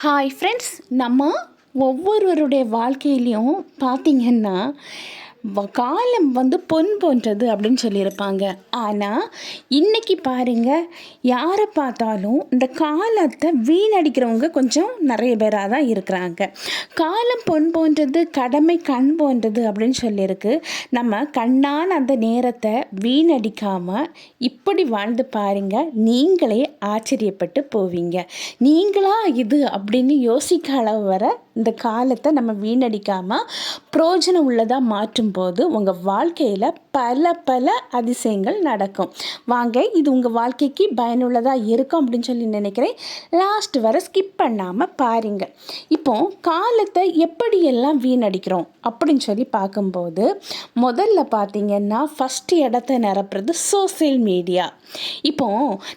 Hi friends நம்ம ஒவ்வொருவருடைய வாழ்க்கையிலையும் பார்த்திங்கன்னா காலம் வந்து பொன் போன்றது அப்படின்னு சொல்லியிருப்பாங்க. ஆனால் இன்றைக்கி பாருங்கள் யாரை பார்த்தாலும் இந்த காலத்தை வீணடிக்கிறவங்க கொஞ்சம் நிறைய பேராக தான் இருக்கிறாங்க. காலம் பொன் போன்றது கடமை கண் போன்றது அப்படின்னு சொல்லியிருக்கு. நம்ம கண்ணான அந்த நேரத்தை வீணடிக்காமல் இப்படி வாழ்ந்து பாருங்கள் நீங்களே ஆச்சரியப்பட்டு போவீங்க. நீங்களா இது அப்படின்னு யோசிக்க அளவு வர இந்த காலத்தை நம்ம வீணடிக்காமல் பிரோஜனம் உள்ளதாக மாற்றும்போது உங்கள் வாழ்க்கையில் பல பல அதிசயங்கள் நடக்கும். வாங்க இது உங்கள் வாழ்க்கைக்கு பயனுள்ளதாக இருக்கும் அப்படின்னு சொல்லி நினைக்கிறேன். லாஸ்ட் வரை ஸ்கிப் பண்ணாமல் பாருங்க. இப்போ காலத்தை எப்படியெல்லாம் வீணடிக்கிறோம் அப்படின்னு சொல்லி பார்க்கும்போது முதல்ல பார்த்தீங்கன்னா ஃபஸ்ட்டு இடத்த நிரப்புறது சோசியல் மீடியா இப்போ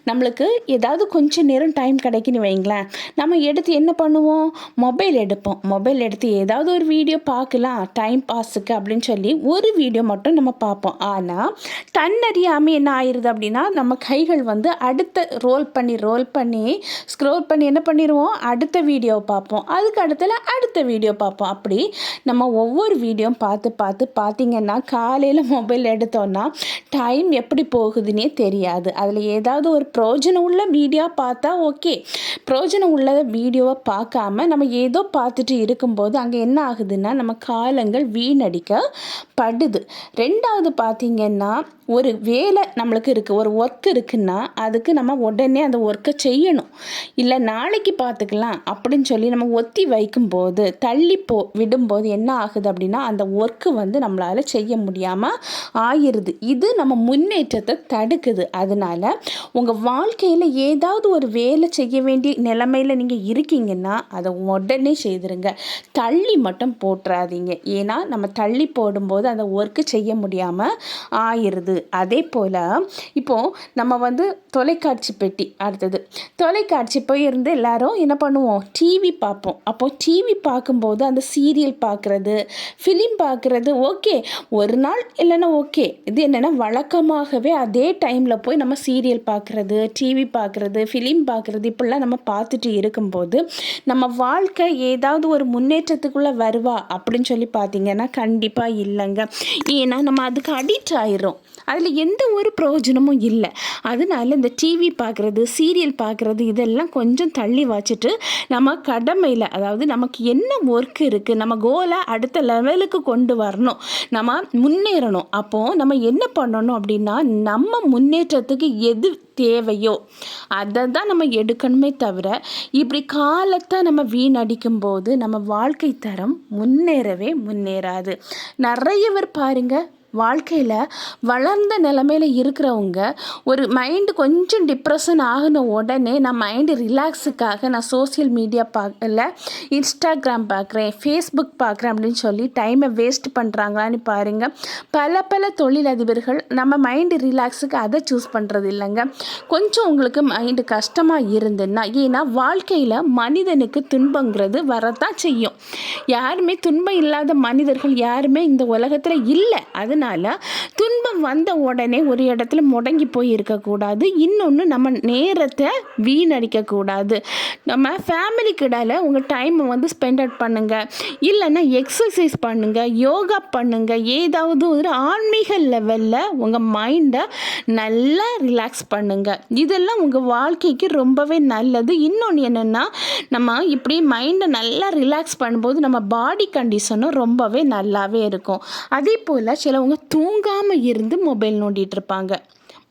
நம்மளுக்கு ஏதாவது கொஞ்சம் நேரம் டைம் கிடைக்குன்னு வைங்களேன் நம்ம எடுத்து என்ன பண்ணுவோம்? மொபைல் எடுப்போம். மொபைல் எடுத்து ஏதாவது ஒரு வீடியோ பார்க்கலாம் டைம் பாஸுக்கு அப்படின்னு சொல்லி ஒரு வீடியோ மட்டும் நம்ம பார்ப்போம். ஆனால் தன்னறியாமல் என்ன ஆயிடுது அப்படின்னா நம்ம கைகள் வந்து அடுத்த ரோல் பண்ணி ரோல் பண்ணி ஸ்க்ரோல் பண்ணி என்ன பண்ணிடுவோம்? அடுத்த வீடியோ பார்ப்போம். அதுக்கு அடுத்தல அடுத்த வீடியோ பார்ப்போம். அப்படி நம்ம ஒவ்வொரு வீடியோ பார்த்து பார்த்து பார்த்திங்கன்னா காலையில் மொபைல் எடுத்தோன்னா டைம் எப்படி போகுதுன்னே தெரியாது. அதில் ஏதாவது ஒரு ப்ரோஜனம் உள்ள வீடியோ பார்த்தா ஓகே ப்ரோஜனம் உள்ள வீடியோவை பார்க்காம நம்ம ஏதோ பார்த்து பார்த்துட்டு இருக்கும்போது அங்கே என்ன ஆகுதுன்னா நம்ம காலங்கள் வீணடிக்கப்படுது ரெண்டாவது பார்த்திங்கன்னா ஒரு வேலை நம்மளுக்கு இருக்குது ஒரு ஒர்க் இருக்குன்னா அதுக்கு நம்ம உடனே அந்த ஒர்க்கை செய்யணும். இல்லை நாளைக்கு பார்த்துக்கலாம் அப்படின்னு சொல்லி நம்ம ஒத்தி வைக்கும்போது தள்ளி போ விடும்போது என்ன ஆகுது அப்படின்னா அந்த ஒர்க்கு வந்து நம்மளால் செய்ய முடியாமல் ஆயிடுது இது நம்ம முன்னேற்றத்தை தடுக்குது. அதனால உங்கள் வாழ்க்கையில் ஏதாவது ஒரு வேலை செய்ய வேண்டிய நிலைமையில் நீங்கள் இருக்கீங்கன்னா அதை உடனே செய்து செய்திருங்க. தள்ளி மட்டும் போட்டுறாதீங்க ஏன்னா நம்ம தள்ளி போடும்போது அந்த ஒர்க்கு செய்ய முடியாமல் ஆயிடுது அதே போல் இப்போது நம்ம வந்து தொலைக்காட்சி பெட்டி அடுத்தது. தொலைக்காட்சி போய் இருந்து எல்லாரும் என்ன பண்ணுவோம்? டிவி பார்ப்போம். அப்போது டிவி பார்க்கும்போது அந்த சீரியல் பார்க்குறது ஃபிலிம் பார்க்குறது ஓகே ஒரு நாள் இல்லைன்னா ஓகே இது என்னென்னா வழக்கமாகவே அதே டைமில் போய் நம்ம சீரியல் பார்க்குறது டிவி பார்க்குறது ஃபிலிம் பார்க்குறது இப்படிலாம் நம்ம பார்த்துட்டு இருக்கும்போது நம்ம வாழ்க்கை ஏதாவது ஒரு முன்னேற்றத்துக்குள்ளே வருவா அப்படின்னு சொல்லி பார்த்தீங்கன்னா கண்டிப்பாக இல்லைங்க. ஏன்னா நம்ம அதுக்கு அடிக்ட் ஆயிரும் அதில் எந்த ஒரு பிரயோஜனமும் இல்லை. அதனால இந்த டிவி பார்க்குறது சீரியல் பார்க்குறது இதெல்லாம் கொஞ்சம் தள்ளி வச்சுட்டு நம்ம கடமையில் அதாவது நமக்கு என்ன ஒர்க் இருக்குது நம்ம கோலை அடுத்த லெவலுக்கு கொண்டு வரணும். நம்ம முன்னேறணும். அப்போது நம்ம என்ன பண்ணணும் அப்படின்னா நம்ம முன்னேற்றத்துக்கு எது தேவையோ அதை தான் நம்ம எடுக்கணுமே தவிர இப்படி காலத்தை நம்ம வீணடிக்கும் போது நம்ம வாழ்க்கை தரம் முன்னேறவே முன்னேறாது. நிறைய பேர் வாழ்க்கையில் வளர்ந்த நிலமையில இருக்கிறவங்க ஒரு மைண்டு கொஞ்சம் டிப்ரெஷன் ஆகின உடனே நான் மைண்டு ரிலாக்ஸுக்காக நான் சோஷியல் மீடியா பார்க்கல இன்ஸ்டாகிராம் பார்க்குறேன் ஃபேஸ்புக் பார்க்குறேன் அப்படின்னு சொல்லி டைமை வேஸ்ட் பண்ணுறாங்களான்னு பாருங்கள் பல பல தொழிலதிபர்கள் நம்ம மைண்டு ரிலாக்ஸுக்கு அதை சூஸ் பண்ணுறது இல்லைங்க. கொஞ்சம் உங்களுக்கு மைண்டு கஷ்டமாக இருந்துன்னா ஏன்னா வாழ்க்கையில் மனிதனுக்கு துன்பங்கிறது வரத்தான் செய்யும். யாருமே துன்பம் இல்லாத மனிதர்கள் யாருமே இந்த உலகத்தில் இல்லை. அதனால துன்பம் வந்த உடனே ஒரு இடத்துல முடங்கி போய் இருக்கக்கூடாது. இன்னொன்று நம்ம நேரத்தை வீணடிக்கக்கூடாது. நம்ம ஃபேமிலிக்கு இடையில் உங்கள் டைமை வந்து ஸ்பெண்ட் அவுட் பண்ணுங்கள் இல்லைன்னா எக்ஸசைஸ் பண்ணுங்கள் யோகா பண்ணுங்கள் ஏதாவது ஒரு ஆன்மீக லெவலில் உங்கள் மைண்டை நல்லா ரிலாக்ஸ் பண்ணுங்கள் இதெல்லாம் உங்கள் வாழ்க்கைக்கு ரொம்பவே நல்லது. இன்னொன்று என்னென்னா நம்ம இப்படி மைண்டை நல்லா ரிலாக்ஸ் பண்ணும்போது நம்ம பாடி கண்டிஷனும் ரொம்பவே நல்லாவே இருக்கும். அதே போல் சிலவங்க தூங்காமல் இருந்து மொபைல் நோண்டிட்டு இருப்பாங்க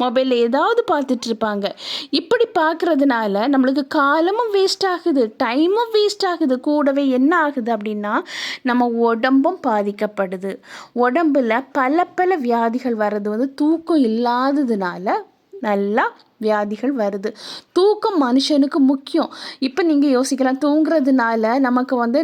மொபைலில் ஏதாவது பார்த்துட்டு இருப்பாங்க இப்படி பார்க்குறதுனால நம்மளுக்கு காலமும் வேஸ்ட் ஆகுது டைமும் வேஸ்ட் ஆகுது. கூடவே என்ன ஆகுது அப்படின்னா நம்ம உடம்பும் பாதிக்கப்படுது. உடம்புல பல பல வியாதிகள் வர்றது வந்து தூக்கம் இல்லாததுனால நல்லா வியாதிகள் வருது. தூக்கம் மனுஷனுக்கு முக்கியம். இப்போ நீங்கள் யோசிக்கலாம் தூங்குறதுனால நமக்கு வந்து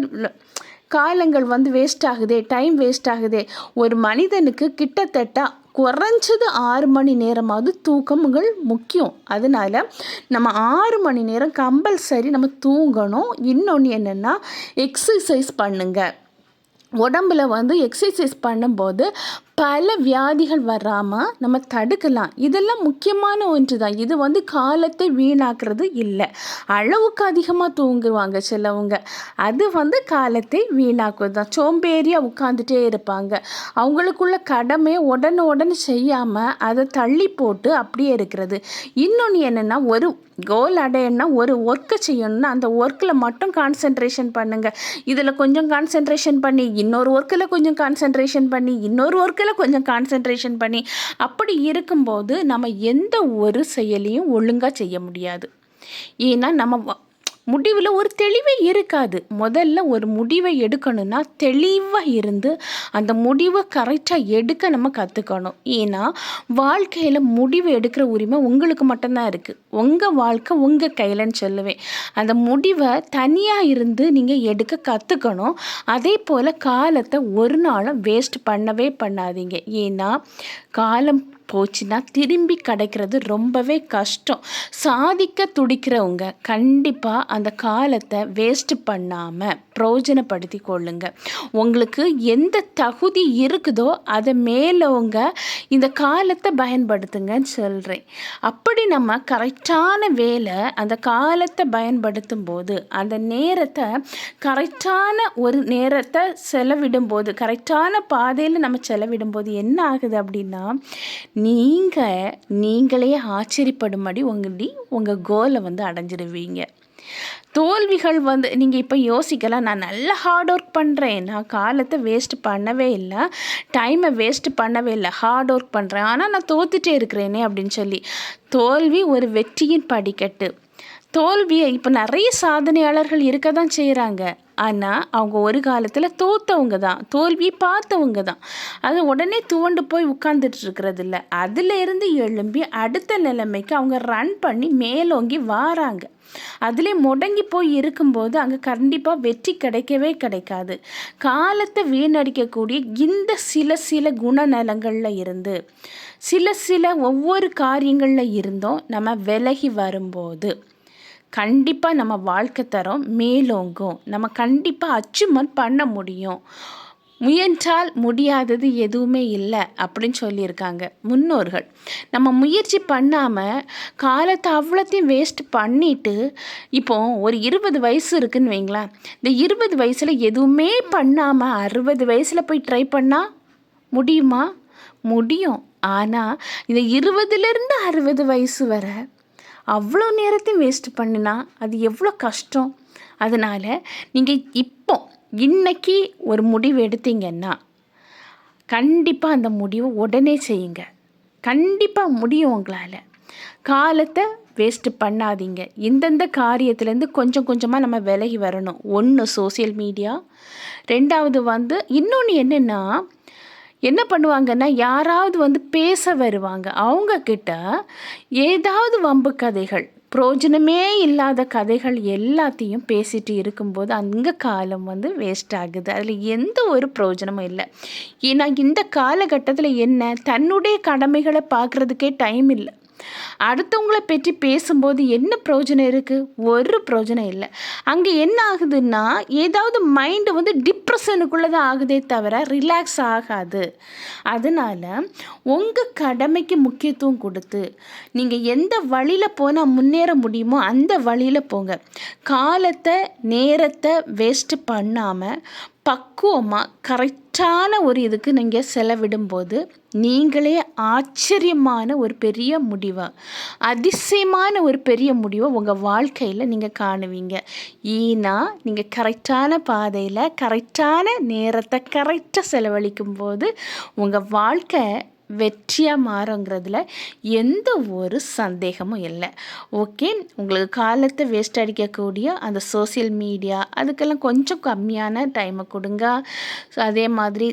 காலங்கள் வந்து வேஸ்ட் ஆகுதே டைம் வேஸ்ட் ஆகுதே. ஒரு மனிதனுக்கு கிட்டத்தட்ட குறைஞ்சது ஆறு மணி நேரமாவது தூக்கங்கள் முக்கியம். அதனால் நம்ம ஆறு மணி நேரம் கம்பல்சரி நம்ம தூங்கணும். இன்னொன்று என்னென்னா எக்ஸசைஸ் பண்ணுங்கள் உடம்புல வந்து எக்ஸசைஸ் பண்ணும்போது பல வியாதிகள் வராமல் நம்ம தடுக்கலாம். இதெல்லாம் முக்கியமான ஒன்று தான் இது வந்து காலத்தை வீணாக்குறது இல்லை. அளவுக்கு அதிகமாக தூங்குவாங்க சிலவங்க. அது வந்து காலத்தை வீணாக்குவது தான் சோம்பேறியாக உட்காந்துட்டே இருப்பாங்க. அவங்களுக்குள்ள கடமை உடனே உடனே செய்யாமல் அதை தள்ளி போட்டு அப்படியே இருக்கிறது. இன்னொன்று என்னென்னா ஒரு கோல் அடையணும்னா ஒரு ஒர்க்கை செய்யணும்னா அந்த ஒர்க்கில் மட்டும் கான்சென்ட்ரேஷன் பண்ணுங்கள் இதில் கொஞ்சம் கான்சென்ட்ரேஷன் பண்ணி இன்னொரு ஒர்க்கில் கொஞ்சம் கான்சென்ட்ரேஷன் பண்ணி இன்னொரு ஒர்க்கில் கொஞ்சம் கான்சென்ட்ரேஷன் பண்ணி அப்படி இருக்கும்போது நம்ம எந்த ஒரு செயலையும் ஒழுங்காக செய்ய முடியாது. ஏன்னா நம்ம முடிவில் ஒரு தெளிவே இருக்காது. முதல்ல ஒரு முடிவை எடுக்கணும்னா தெளிவாக இருந்து அந்த முடிவை கரெக்டாக எடுக்க நம்ம கற்றுக்கணும் ஏன்னா வாழ்க்கையில் முடிவு எடுக்கிற உரிமை உங்களுக்கு மட்டும்தான் இருக்குது உங்கள் வாழ்க்கை உங்கள் கையிலன்னு சொல்லுவேன். அந்த முடிவை தனியாக இருந்து நீங்கள் எடுக்க கற்றுக்கணும் அதே போல் காலத்தை ஒரு நாளும் வேஸ்ட் பண்ணவே பண்ணாதீங்க. ஏன்னா காலம் போச்சுன்னா திரும்பி கிடைக்கிறது ரொம்பவே கஷ்டம். சாதிக்க துடிக்கிறவங்க கண்டிப்பாக அந்த காலத்தை வேஸ்ட் பண்ணாமல் பிரயோஜனப்படுத்தி கொள்ளுங்க. உங்களுக்கு எந்த தகுதி இருக்குதோ அதை மேலவங்க இந்த காலத்தை பயன்படுத்துங்கன்னு சொல்கிறேன் அப்படி நம்ம கரெக்டான வேலை அந்த காலத்தை பயன்படுத்தும் போது அந்த நேரத்தை கரெக்டான ஒரு நேரத்தை செலவிடும் போது கரெக்டான பாதையில் நம்ம செலவிடும்போது என்ன ஆகுது அப்படின்னா நீங்கள் நீங்களே ஆச்சரியப்படும்படி உங்கள்டி உங்கள் கோலை வந்து அடைஞ்சிடுவீங்க தோல்விகள் வந்து நீங்கள் இப்போ யோசிக்கலாம் நான் நல்லா ஹார்ட் ஒர்க் பண்ணுறேன் நான் காலத்தை வேஸ்ட் பண்ணவே இல்லை. டைமை வேஸ்ட் பண்ணவே இல்லை. ஹார்ட் ஒர்க் பண்ணுறேன் ஆனால் நான் தோத்துட்டே இருக்கிறேனே அப்படின்னு சொல்லி தோல்வி ஒரு வெற்றியின் படிக்கட்டு. தோல்வியை இப்போ நிறைய சாதனையாளர்கள் இருக்க தான் செய்கிறாங்க ஆனால் அவங்க ஒரு காலத்தில் தோத்தவங்க தான் தோல்வியை பார்த்தவங்க தான் அது உடனே துவண்டு போய் உட்காந்துட்டு இருக்கிறது இல்லை அதில் இருந்து எழும்பி அடுத்த நிலைமைக்கு அவங்க ரன் பண்ணி மேலோங்கி வாராங்க. அதிலே முடங்கி போய் இருக்கும்போது அங்கே கண்டிப்பாக வெற்றி கிடைக்கவே கிடைக்காது. காலத்தை வீணடிக்கக்கூடிய இந்த சில சில குணநலங்களில் இருந்து சில சில ஒவ்வொரு காரியங்களில் இருந்தும் நம்ம விலகி வரும்போது கண்டிப்பாக நம்ம வாழ்க்கை தரம் மேலோங்கும். நம்ம கண்டிப்பாக அச்சீவ்மெண்ட் பண்ண முடியும். முயன்றால் முடியாதது எதுவுமே இல்லை அப்படின்னு சொல்லியிருக்காங்க முன்னோர்கள். நம்ம முயற்சி பண்ணாமல் காலத்தை அவ்வளோத்தையும் வேஸ்ட் பண்ணிவிட்டு இப்போ ஒரு இருபது வயசு இருக்குன்னு வைங்களேன். இந்த இருபது வயசில் எதுவுமே பண்ணாமல் அறுபது வயசில் போய் ட்ரை பண்ணால் முடியுமா? முடியும். ஆனால் இந்த இருபதுலேருந்து அறுபது வயசு வரை அவ்வளோ நேரத்தையும் வேஸ்ட் பண்ணினா அது எவ்வளோ கஷ்டம்? அதனால் நீங்கள் இப்போ இன்னைக்கு ஒரு முடிவு எடுத்தீங்கன்னா கண்டிப்பாக அந்த முடிவை உடனே செய்யுங்க. கண்டிப்பாக முடியும் உங்களால். காலத்தை வேஸ்ட்டு பண்ணாதீங்க. இந்தந்த காரியத்துலேருந்து கொஞ்சம் கொஞ்சமாக நம்ம விலகி வரணும். ஒன்று சோசியல் மீடியா ரெண்டாவது வந்து இன்னொன்று என்னென்னா என்ன பண்ணுவாங்கன்னா யாராவது வந்து பேச வருவாங்க. அவங்கக்கிட்ட ஏதாவது வம்பு கதைகள் பிரோஜனமே இல்லாத கதைகள் எல்லாத்தையும் பேசிட்டு இருக்கும்போது அங்கே காலம் வந்து வேஸ்ட் ஆகுது. அதில் எந்த ஒரு பிரயோஜனமும் இல்லை. ஏன்னா இந்த காலகட்டத்தில் என்ன? தன்னுடைய கடமைகளை பார்க்குறதுக்கே டைம் இல்லை. அடுத்தவங்களை பற்றி பேசும்போது என்ன பிரயோஜனம் இருக்குது ஒரு பிரயோஜனம் இல்லை. அங்கே என்ன ஆகுதுன்னா ஏதாவது மைண்டு வந்து டிப்ரெஷனுக்குள்ளே தான் ஆகுதே தவிர ரிலாக்ஸ் ஆகாது. அதனால் உங்கள் கடமைக்கு முக்கியத்துவம் கொடுத்து நீங்கள் எந்த வழியில் போனால் முன்னேற முடியுமோ அந்த வழியில் போங்க. காலத்தை நேரத்தை வேஸ்ட்டு பண்ணாமல் பக்குவமாக கரெக்டான ஒரு இதுக்கு நீங்கள் செலவிடும்போது நீங்களே ஆச்சரியமான ஒரு பெரிய முடிவை? அதிசயமான ஒரு பெரிய முடிவை உங்கள் வாழ்க்கையில் நீங்கள் காணுவீங்க. ஏன்னா நீங்கள் கரெக்டான பாதையில் கரெக்டான நேரத்தை கரெக்டாக செலவழிக்கும் போது உங்கள் வாழ்க்கை வெற்றியாக மாறுங்கிறதுல எந்த ஒரு சந்தேகமும் இல்லை. ஓகே உங்களுக்கு காலத்தை வேஸ்ட் அடிக்கக்கூடிய அந்த சோசியல் மீடியா அதுக்கெல்லாம் கொஞ்சம் கம்மியான டைமை கொடுங்க. அதே மாதிரி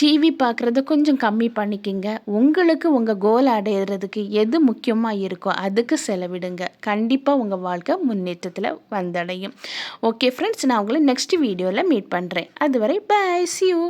டிவி பார்க்குறத கொஞ்சம் கம்மி பண்ணிக்கிங்க. உங்களுக்கு உங்கள் கோல் அடையிறதுக்கு எது முக்கியமாக இருக்கோ அதுக்கு செலவிடுங்க. கண்டிப்பாக உங்கள் வாழ்க்கை முன்னேற்றத்தில் வந்தடையும். ஓகே ஃப்ரெண்ட்ஸ் நான் உங்களை நெக்ஸ்ட் வீடியோவில் மீட் பண்ணுறேன் அதுவரை பாய் சி யூ